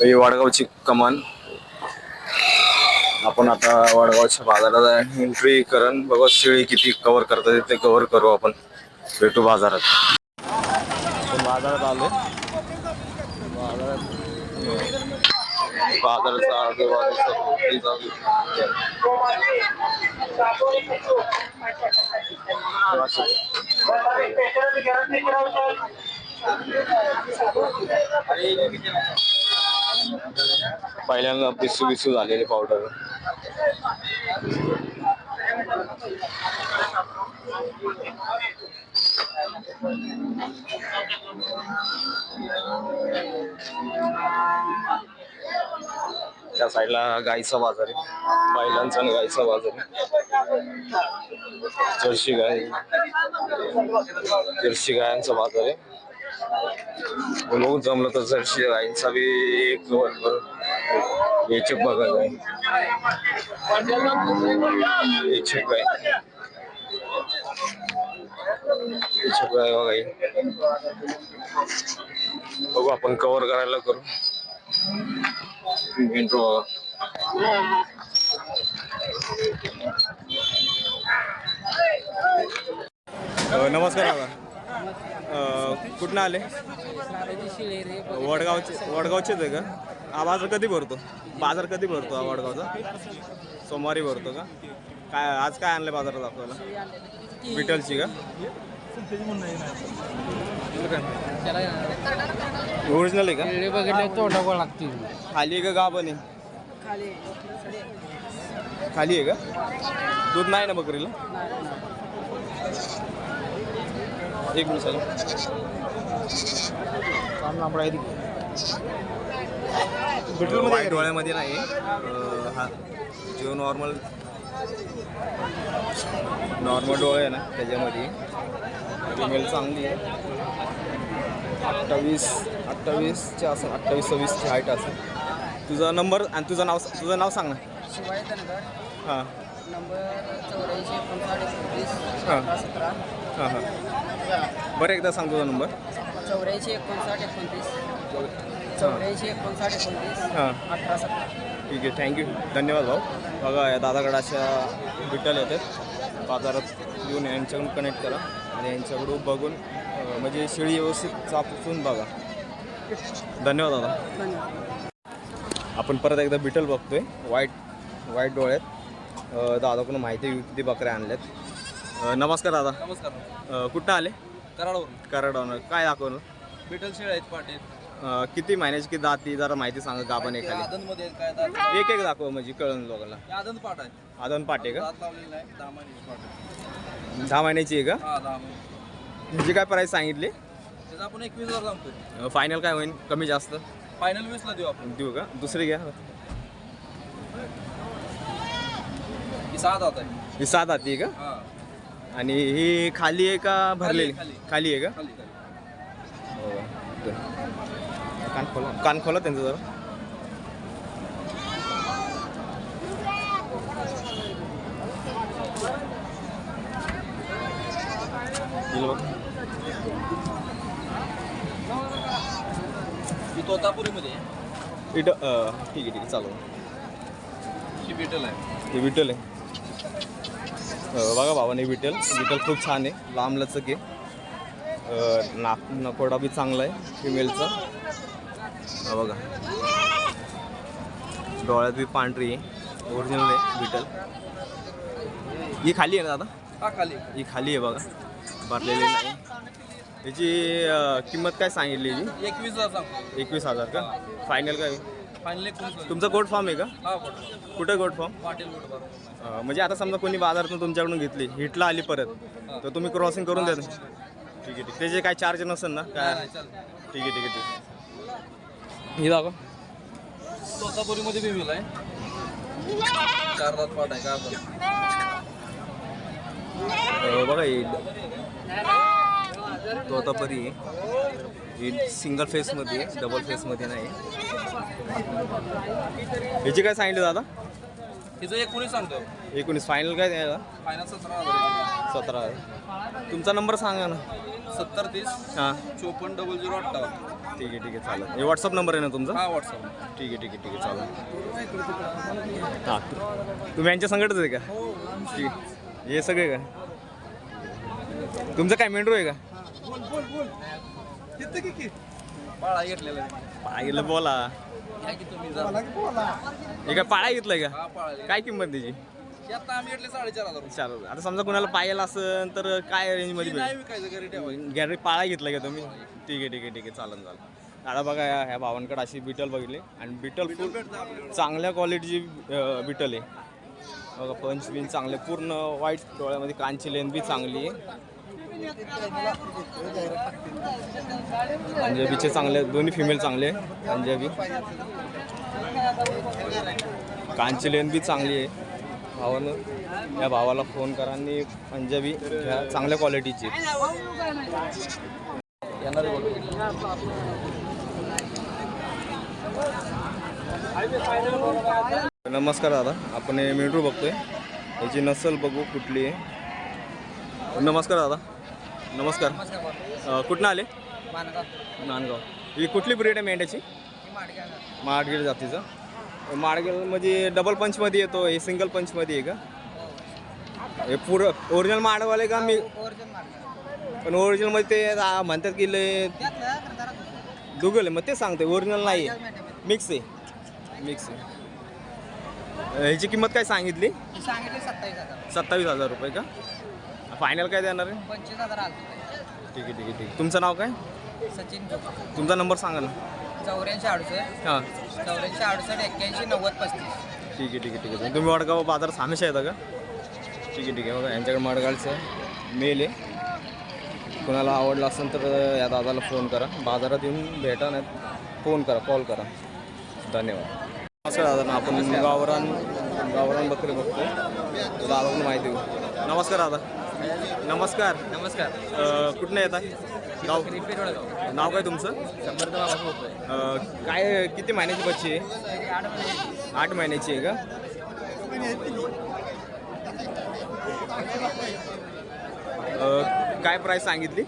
ही वडगावची कमान. आपण आता वडगावच्या बाजारात एंट्री करण बघा शेळी किती कव्हर करतात ते कव्हर करू आपण. भेटू बाजारात. बाजारात बाजारात बाजाराचा आजूबाजूचा पहिल्यांदा पिसू पिसू झालेले पावडर त्या साईडला गायचा बाजार आहे. बैलांचा आणि गायचा बाजार आहे. जर्सी गाय जर्सी गायांचा बाजार आहे. बघू जमलं तर जर्सी गाईंचा बी एक याचे बघा. गाय याचे गाय याचे गाय बघा ही. बघू आपण कव्हर करायला करू. इंट्रो नमस्कार कुठनं आले? वडगावचे वडगावचेच आहे का? हा बाजार कधी भरतो? बाजार कधी भरतो हा वडगावचा? सोमवारी भरतो का? काय आज काय आणलं बाजारात आपल्याला? विठ्ठलची का? ओरिजिनल आहे का? लागतील. खाली आहे का गाभण आहे? खाली आहे का? दूध नाही ना बकरीला? एक मिनिट चालेल वाईट डोळ्यामध्ये नाही हा. जो नॉर्मल नॉर्मल डोळे आहे ना त्याच्यामध्ये. फिमेल चांगली आहे. अठ्ठावीस अठ्ठावीसच्या असं अठ्ठावीस सव्वीसची हाईट असेल तुझा नंबर आणि तुझं नाव तुझं नाव सांग ना. हां. हा. हां हां. बरं एकदा सांग तुझा नंबर. चौऱ्याऐंशी एकोणसाठ एकोणतीस. चौऱ्याऐंशी एकोणसाठ एकोणतीस. हां. अठरा सतरा. ठीक आहे थँक्यू धन्यवाद भाऊ. बघा या दादाकडे अशा विठ्ठल येतात. बाजारात येऊन यांच्याकडून कनेक्ट करा आणि यांच्याकडून बघून म्हणजे शेळी व्यवस्थित चापून बघा. धन्यवाद दादा. आपण परत एकदा बिटल बघतोय. वाईट वाईट डोळ्यात. दादाकडून माहिती किती बकऱ्या आणल्यात. अं, नमस्कार दादा. नमस्कार. अं, कुठं आले? कराडवरून. कराडावनं काय दाखवलं? बिटल शेळ आहेत पाटे अं, किती महिन्याची किती दाती जरा माहिती सांगा गाभण ते एखादी. आदनमध्ये काय दात एक एक दाखव म्हणजे कळण लोकांना. आदन पाट आहे आदन पाटे का? दात लावलेली नाही दहा महिन्याची पाट आहे. दहा महिन्याची आहे का? हा दहा महिने ह्याची काय प्राईस सांगितली? त्याचा आपण एकवीस हजार सांगतोय. फायनल काय होईल कमी जास्त? फायनल वीसला देऊ आपण. देऊ का? दुसरी घ्या. ही सहा दात आहे ही सात हाती आहे का? हा. आणि ही खाली आहे का भरलेली खाली. खाली आहे का खाली खाली हो. बरं. कान खोला कान खोला त्यांचं जरा. ही तोतापुरीमध्ये आहे. अं, ठीक आहे ठीक आहे चालू ही बिटल आहे हे विठ्ठल आहे बघा भावाने विठ्ठल. विठ्ठल खूप छान आहे. लांब लचक आहे. नाक नकोडा बी चांगला आहे फिमेलचा हा बघा. डोळ्यात बी पांढरी आहे. ओरिजिनल आहे विठ्ठल. ही खाली आहे ना दादा? हा खाली. ही खाली आहे बघा. भरलेली नाही. याची किंमत काय सांगितली एकवीस हजार एकवीस हजार का? फायनल काय? फायनल एकोणीस तुमचा गोट फॉर्म आहे का? हा फोटो कुठं गोट फॉर्म पाटील अं, म्हणजे आता समजा कोणी बाजारातून तुमच्याकडून घेतली हिटला आली परत तर तुम्ही क्रॉसिंग करून द्या ठीक आहे ठीक. आहे त्याचे काय चार्ज नसेल ना काय? ठीक आहे ठीक आहे ठीक. आहे ही दाखव. तोतापुरीमध्ये बिबिल आहे चार दात पाट आहे का आपण अं, बघा ही तो आता परी ही सिंगल फेसमध्ये डबल फेसमध्ये नाही ह्याची काय सांगितलं दादा? हिचं एकोणीस सांगतो एकोणीस. फायनल काय द्यायला फायनल सतरा हजार सतरा आहे तुमचा नंबर सांगा ना. सत्तर तीस. हां. चोपन्न डबल झिरो अठ्ठावन्न. ठीक आहे ठीक आहे. चालेल. हे व्हॉट्सअप नंबर आहे ना तुमचा? हा व्हॉट्सअप ठीक आहे ठीक आहे ठीक आहे. चालेल. हां. तुम्ही यांच्या संकटच आहे का? ठीक आहे. हे सगळे का? तुमचं काय मेंढरू आहे का? घेतलेला पाहिलं बोला घ्या की तुम्ही जा हे काय पाळा घेतलाय का? काय किंमत त्याची? साडेचार हजार आता समजा कुणाला पाहायला असेल तर काय रेंजमध्ये ठेवायचं. गॅलरी पाळा घेतला का तुम्ही? ठीक आहे ठीक आहे ठीक आहे. चालेल चालेल आता बघा ह्या भावांकडे अशी बिटल बघितली. आणि बिटल फुल चांगल्या क्वालिटीची बिटल आहे. बघा पंच बिन चांगले. पूर्ण व्हाईट डोळ्यामध्ये कांची लेन बी चांगली आहे. पंजाबीचे चांगले दोन्ही फिमेल चांगले आहे पंजाबी कांची लेन बी चांगली आहे. भावानं या भावाला फोन करा आणि पंजाबी ह्या चांगल्या क्वालिटीची येणार नमस्कार दादा आपण हे बघतोय. याची नसल बघू कुठली आहे. नमस्कार दादा. नमस्कार. अं, कुठनं आले? नांदगाव ही कुठली ब्रीड आहे मेंढ्याची? माडगेळ जातीचं. माडगेळ म्हणजे डबल पंचमध्ये येतो हे सिंगल पंचमध्ये आहे का? हे. पुरं ओरिजिनल माडवाले का? मी पण ओरिजिनलमध्ये ते म्हणतात की लय दुगल आहे मग ते सांगते ओरिजिनल नाही आहे. मिक्स आहे. मिक्स आहे. ह्याची किंमत काय सांगितली? सांगितले सत्तावीस हजार. सत्तावीस हजार रुपये का? फायनल काय देणार आहे? पंचवीस हजार आलं ठीक आहे ठीक आहे ठीक आहे. तुमचं नाव काय? सचिन तुमचा नंबर सांगा ना. चौऱ्याऐंशी अडुसष्ट. हां. चौऱ्याऐंशी अडुसष्ट एक्क्याऐंशी नव्वद पस्तीस. ठीक आहे ठीक आहे ठीक आहे. तुम्ही वडगाव बाजार सामेशा येता का ठीक आहे ठीक आहे. बघा यांच्याकडे मडगाळचं मेल आहे. कुणाला आवडलं असेल तर या दादाला फोन करा. बाजारात येऊन भेटा नाही फोन करा कॉल करा. धन्यवाद. नमस्कार दादा आपण गावरान गावरान बकरी बघतो दादाकडून माहिती घेऊ. नमस्कार दादा. नमस्कार. नमस्कार. अं, कुठनं येता गाव? नाव काय तुमचं? अं, काय किती महिन्याची बच्ची आहे? आठ महिन्याची आहे का? अं, काय प्राईस सांगितली?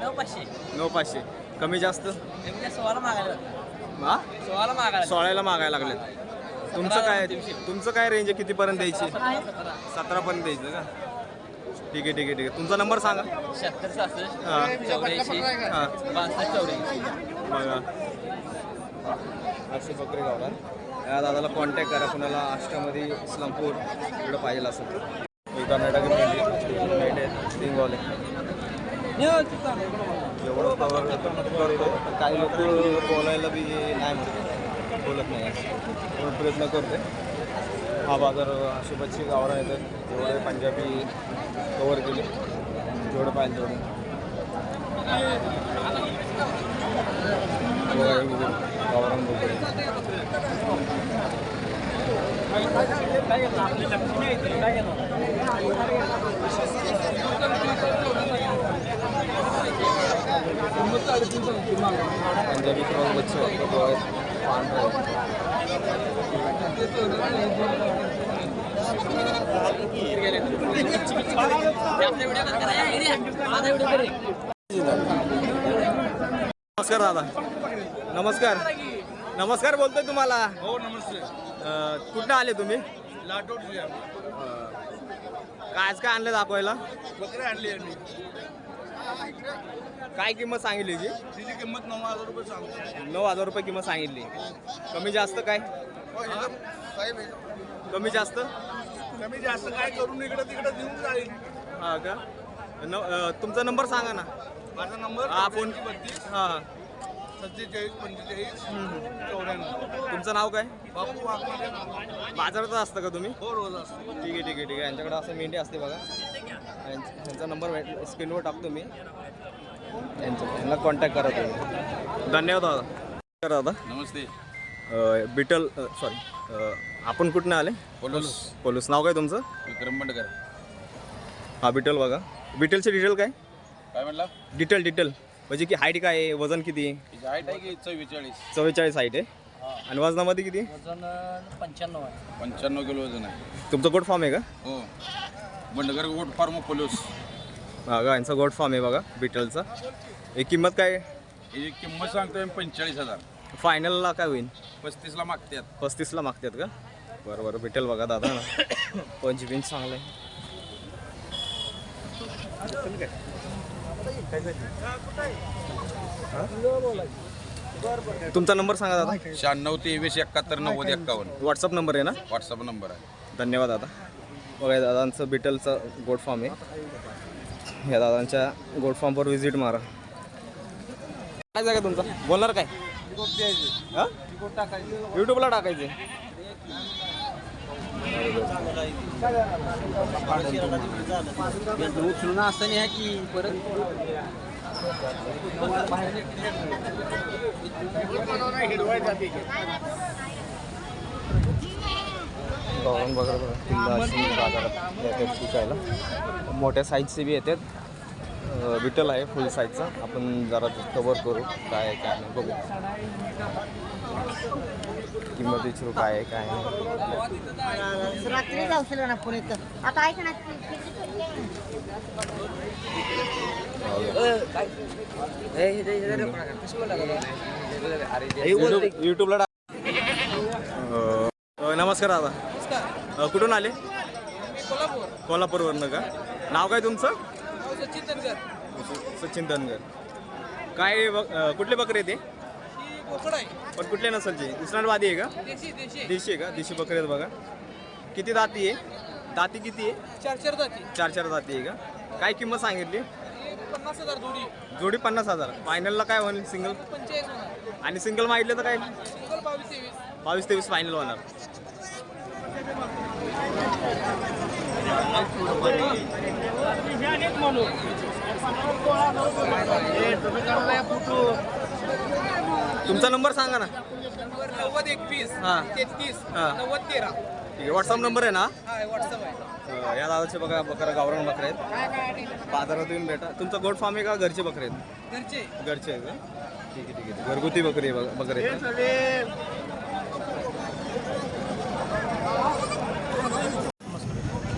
नऊ पाचशे. नऊ पाचशे. कमी जास्त? म्हणजे सोळाला मागायला हा सोळाला मागायला सोळायला मागायला लागले. तुमचं काय तुमचं काय रेंज आहे? कितीपर्यंत द्यायची? सतरापर्यंत द्यायचं का? ठीक आहे ठीक आहे ठीक आहे. तुमचा नंबर सांगा. शहात्तर सहासष्ट हां. चौऱ्याऐंशी हां. बासष्ट चौऱ्याऐंशी. बघा. असे बकरे गावला या दादाला कॉन्टॅक्ट करा कुणाला आष्टामध्ये इस्लामपूर इकडं पाहिजे असेल तर. कर्नाटकी मेंढी दिंगवाले एवढं कवर करतो. काही लोक बोलायला बी नाही म्हणते. बोलत नाही. प्रयत्न करते हा बाजार आशुबाची गावरा येतात जेवढे पंजाबी कवर केले जेवढं पाहिजे तेवढे गावरान पंजाबी क्रॉस बच्चे वाटतं नमस्कार दादा. नमस्कार. नमस्कार बोलतोय तुम्हाला. हो नमस्ते. अं, कुठनं आले तुम्ही? लाटोट काय आज काय आणलं दाखवायला? बकरे आणली काय किंमत सांगितली जी तिची किंमत नऊ हजार रुपये सांगतो नऊ हजार रुपये किंमत सांगितली. कमी जास्त काय? कमी जास्त? कमी जास्त काय करून इकडं तिकडं देऊन जाईल. हा का? न अं, तुमचा नंबर सांगा ना. माझा नंबर हा फोन बत्तीस हां. सत्तेचाळीस पंचेचाळीस चौऱ्याण्णव. तुमचं नाव काय? बापू वाघमारे. बाजारात असतं का तुम्ही? हो रोज असतो. ठीक आहे ठीक आहे ठीक आहे. यांच्याकडे असं मेंढी असते बघा. यांच- यांचा नंबर भेट स्क्रीनवर टाकतो मी. यांना कॉन्टॅक्ट करा तुम्ही. धन्यवाद दादा. नमस्कार दादा. नमस्ते. अं, बिटल सॉरी आपण कुठनं आले? पोलोस. पोलीस. नाव काय तुमचं? विक्रम बंडकर. हा बिटल बघा. बिटलचे डिटेल काय? काय म्हणला? Detail detail. म्हणजे की हाईट काय आहे? वजन किती आहे? तिची हाईट आहे की चव्वेचाळीस. चव्वेचाळीस हाईट आहे. आणि वजनामध्ये किती वजन पंच्याण्णव आहे. पंच्याण्णव किलो वजन आहे. तुमचं गोट फार्म आहे का? हो. Bandkar goat farm police. बघा यांचा गोट फार्म आहे बघा बिटलचा. एक किंमत काय आहे? याची किंमत सांगतोय पंचेचाळीस हजार. फायनलला काय होईल? पस्तीसला मागतात पस्तीसला मागतात का? बरं बरं भेटेल बघा दादा ना. पंचवीस चांगलं आहे. तुमचा नंबर सांगा दादा. शहाण्णव तेवीस एकाहत्तर नव्वद एक्कावन्न व्हॉट्सअप नंबर आहे ना? व्हॉट्सअप नंबर आहे. धन्यवाद दादा. बघा दादांचं बिटलचं गोड फॉर्म आहे. या दादांच्या गोड फॉर्मवर व्हिजिट मारा. काय जागा तुमचा? बोलणार काय? युट्यूबला टाकायचे उचलून असताना की परत गौरव वगैरे बघा किल्ला अशी बाजारात येतात विकायला मोठ्या साईजचे बी येतात. अं, विठ्ठल आहे फुल साईजचा आपण जरा कवर करू काय आहे काय नाही बघू. किंमत विचारू काय आहे काय नाही. रात्री जाऊ ना पुणे आता ऐक ना. युट्यूब युट्यूबला नमस्कार दादा. अं, कुठून आले? कोल्हापूरवरनं का? नाव काय तुमचं? सचिन धनगर. काय बक- कुठले बकरे ते? पण कुठले नसलचे उस्मानाबादी आहे का? देशी आहे का? देशी बकरे आहेत बघा. किती दाती आहे? दाती किती आहे? चार चार जाती चार चार दाती आहे का? काय किंमत सांगितली? पन्नास हजार जोडी. जोडी पन्नास हजार. फायनलला काय होईल सिंगल पंचेचाळीस होणार. आणि सिंगल मागितलं तर काय? सिंगल बावीस तेवीस. बावीस तेवीस फायनल होणार. तुमचा नंबर सांगा ना. नव्वद एकवीस हां. तेहतीस हां. नव्वद तेरा. ठीक आहे व्हॉट्सअप नंबर आहे ना? हा व्हॉट्सअप आहे. या दादाचे बघा बकरा गावरान बकरे आहेत. बाजारात येऊन भेटा तुमचा गोट फार्म आहे का घरचे बकरे आहेत? घरचे. घरचे आहेत ठीक आहे ठीक आहे. घरगुती बकरी आहे बकरे आहेत.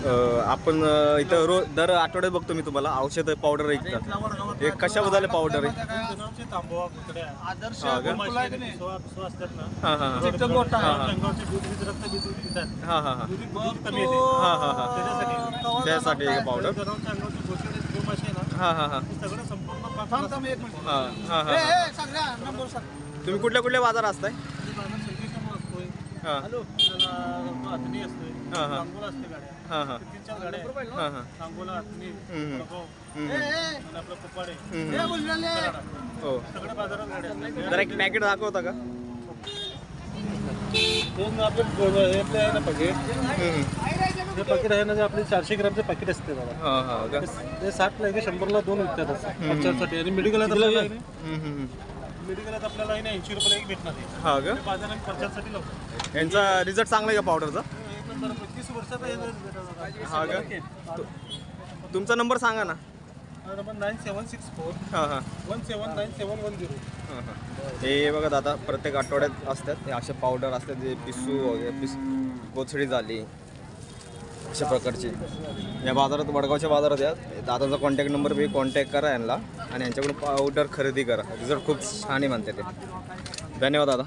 अं, आपण इथं रोज दर आठवड्यात बघतो मी तुम्हाला औषध पावडर ऐकतात एक कशाबद्दल पावडर आहे? आदर्श हा का? गोमाता आहे की सो- सो असतात ना. हां हां हां. चिकटक गोठा हा, हा. जंगलावरचे दूध बीज रक्तबीज पितात हां हां हां. दूध दूध कमी येते हां हां हां. त्याच्यासाठी. त्यासाठी एक पावडर आहे ना. हां हां हां. ते सगळं संपूर्ण पाक- हां हां हां तुम्ही कुठल्या कुठल्या बाजार असताय? असतोय. हां हा, हा. सांगोला असते गाड्या. हां हां. ते तीन चार गाड्या आहेत. हां हां. सांगोला अथनी हम्म. वडगाव, हम्म. आणि आपलं कुपाडे. हम्म. कराडा. हो. सगळ्या बाजारात गाड्या असतात जरा एक पॅकेट दाखवता का? आपले हे आपले आहे ना पॅकेट हम्म. हे पॅकेट आहे ना जे आपले चारशे ग्रामचे पॅकेट असते बघा हां हां का? ते साठला आहे का शंभरला दोन विकतात असं. आणि मेडिकलात आपल्याला आहे ना? हम्म, हम्म, हम्म. मेडिकलात आपल्याला आहे ना ऐंशी रुपयाला एक भेटणार आहे. हा का? ते बाजारात यांचा रिझल्ट चांगला आहे का पावडरचा हा का? तु- तुमचा नंबर सांगा ना. Number nine seven six four हां हां. One seven nine seven one zero. हां, हां. हे बघा दादा प्रत्येक आठवड्यात असतात हे असे पावडर असतात जे पिसू वगैरे पिस कोथळी झाली अशा प्रकारची. या बाजारात वडगावच्या बाजारात या. दादाचा कॉन्टॅक्ट नंबर बी कॉन्टॅक्ट करा यांना आणि यांच्याकडून पावडर खरेदी करा. रिझल्ट खूप छान आहे म्हणते ते. धन्यवाद दादा.